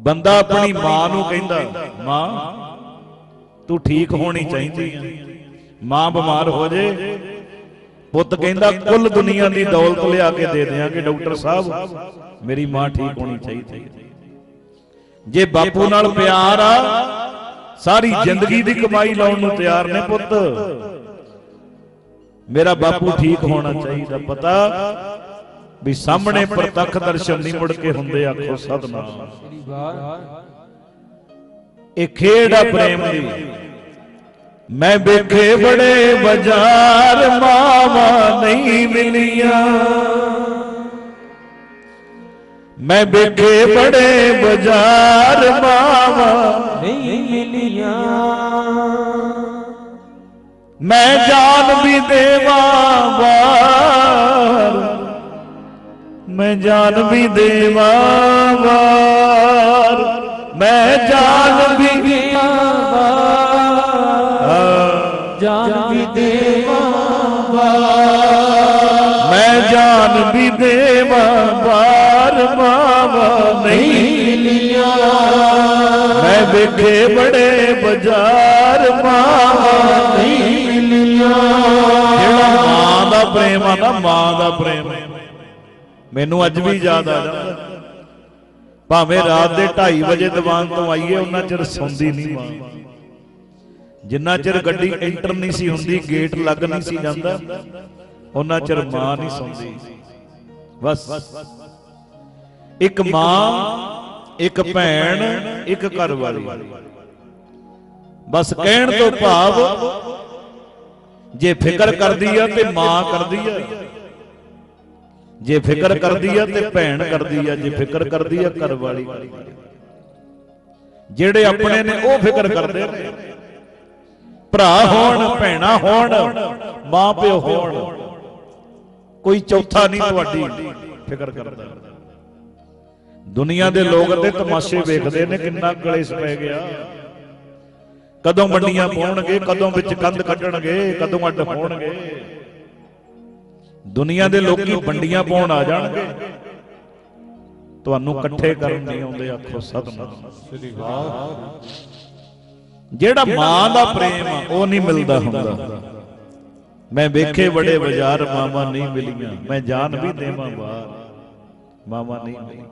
ਬੰਦਾ ਆਪਣੀ ਮਾਂ ਨੂੰ ਕਹਿੰਦਾ ਮਾਂ ਤੂੰ ਠੀਕ ਹੋਣੀ ਚਾਹੀਦੀ ਹੈ। ਮਾਂ ਬਿਮਾਰ ਹੋ ਜੇ। ਪੁੱਤ ਕਹਿੰਦਾ ਕੁੱਲ ਦੁਨੀਆ ਦੀ ਦੌਲਤ ਲਿਆ ਕੇ ਦੇ ਦਿਆਂਗੇ ਡਾਕਟਰ ਸਾਹਿਬ। ਮੇਰੀ ਮਾਂ ਠੀਕ ਹੋਣੀ ਚਾਹੀਦੀ ਹੈ। ਜੇ ਬਾਪੂ ਨਾਲ ਪਿਆਰ ਆ ਸਾਰੀ ਜ਼ਿੰਦਗੀ ਦੀ ਕਮਾਈ ਲਾਉਣ ਨੂੰ ਤਿਆਰ ਨੇ ਪੁੱਤ। ਮੇਰਾ ਬਾਪੂ ਠੀਕ ਹੋਣਾ ਚਾਹੀਦਾ। ਪਤਾ। ਵੀ ਸਾਹਮਣੇ ਪ੍ਰਤੱਖ ਦਰਸ਼ਨ ਨਹੀਂ ਮੁੜ ਕੇ ਹੁੰਦੇ ਆਖੋ ਸਤਨਾਮ। ਸ੍ਰੀ ਇਹ ਖੇਡ ਆ ਪ੍ਰੇਮ ਦੀ। ਮੈਂ ਵੇਖੇ ਬੜੇ ਬਾਜ਼ਾਰ ਮਾਵਾ ਨਹੀਂ ਮਿਲੀਆਂ। ਮੈਂ ਵੇਖੇ ਬੜੇ ਬਾਜ਼ਾਰ ਮਾਵਾ ਨਹੀਂ ਮਿਲੀਆਂ। ਮੈਂ ਜਾਨ ਵੀ ਦੇਵਾਂ ਵਾਰ ਮੈਂ ਜਾਨ ਵੀ ਦੇਵਾਂ ਵਾਰ ਮੈਂ ਜਾਨ ਵੀ ਜਾਨ ਵੀ ਦੇਵਾਂ ਮੈਂ ਜਾਨ ਵੀ ਦੇਵਾਂ ਵਾਰ ਮਾਵਾ ਨਹੀਂ ਮਿਲੀਆਂ ਮੈਂ ਵੇਖੇ ਬੜੇ ਬਾਜ਼ਾਰ ਮਾਵਾ ਨਹੀਂ ਮਿਲੀਆਂ ਜਿਹੜਾ ਮਾਂ ਦਾ ਪ੍ਰੇਮ ਆ ਨਾ ਮਾਂ ਦਾ ਪ੍ਰੇਮ ਮੈਨੂੰ ਅੱਜ ਵੀ ਯਾਦ ਆ ਜਾਂਦਾ ਭਾਵੇਂ ਰਾਤ ਦੇ 2:30 ਵਜੇ ਦੀਵਾਨ ਤੋਂ ਆਈਏ ਉਹਨਾਂ ਚਿਰ ਸੌਂਦੀ ਨਹੀਂ ਮਾਂ ਜਿੰਨਾ ਚਿਰ ਗੱਡੀ ਐਂਟਰ ਨਹੀਂ ਸੀ ਹੁੰਦੀ ਗੇਟ ਲੱਗ ਨਹੀਂ ਸੀ ਜਾਂਦਾ। ਉਹਨਾਂ ਚਿਰ ਮਾਂ ਨਹੀਂ ਸੌਂਦੀ। ਬਸ। ਇੱਕ ਮਾਂ ਇੱਕ ਭੈਣ ਇੱਕ ਘਰ ਵਾਲੀ ਬਸ ਕਹਿਣ ਤੋਂ ਭਾਵ ਜੇ ਫਿਕਰ ਕਰਦੀ ਆ ਤੇ ਮਾਂ ਕਰਦੀ ਆ। ਜੇ ਫਿਕਰ ਕਰਦੀ ਆ ਤੇ ਭੈਣ ਕਰਦੀ ਆ ਜੇ ਫਿਕਰ ਕਰਦੀ ਆ ਘਰ ਵਾਲੀ ਜਿਹੜੇ ਆਪਣੇ ਨੇ ਉਹ ਫਿਕਰ ਕਰਦੇ ਨੇ। ਭਰਾ ਹੋਣ ਭੈਣਾ ਹੋਣ ਮਾਂ ਪਿਓ ਹੋਣ। ਕੋਈ ਚੌਥਾ ਨਹੀਂ ਤੁਹਾਡੀ ਫਿਕਰ ਕਰਦਾ। ਦੁਨੀਆ ਦੇ ਲੋਕ ਤੇ ਤਮਾਸ਼ੇ ਵੇਖਦੇ ਨੇ ਕਿੰਨਾ ਕਲੇਸ਼ ਪੈ ਗਿਆ। ਕਦੋਂ ਮੰਡੀਆਂ ਪਾਉਣਗੇ ਕਦੋਂ ਵਿੱਚ ਕੰਧ ਕੱਢਣਗੇ ਕਦੋਂ ਅੱਡ ਹੋਣਗੇ। ਦੁਨੀਆ ਦੇ ਲੋਕੀ ਵੰਡੀਆਂ ਪਾਉਣ ਆ ਜਾਣਗੇ। ਤੁਹਾਨੂੰ ਇਕੱਠੇ ਕਰਨ ਨਹੀਂ ਆਉਂਦੇ ਆਖੋ ਸਤਨਾਮ। ਸ੍ਰੀ ਵਾਹਿਗੁਰੂ ਜਿਹੜਾ ਮਾਂ ਦਾ ਪ੍ਰੇਮ ਆ ਉਹ ਨਹੀਂ ਮਿਲਦਾ ਹੁੰਦਾ। ਮੈਂ ਵੇਖੇ ਬੜੇ ਬਾਜ਼ਾਰ ਮਾਮਾ ਨਹੀਂ ਮਿਲੀਆਂ। ਮੈਂ ਜਾਨ ਵੀ ਦੇਵਾਂ ਬਾਹਰ। ਮਾਮਾ ਨਹੀਂ ਮਿਲੀ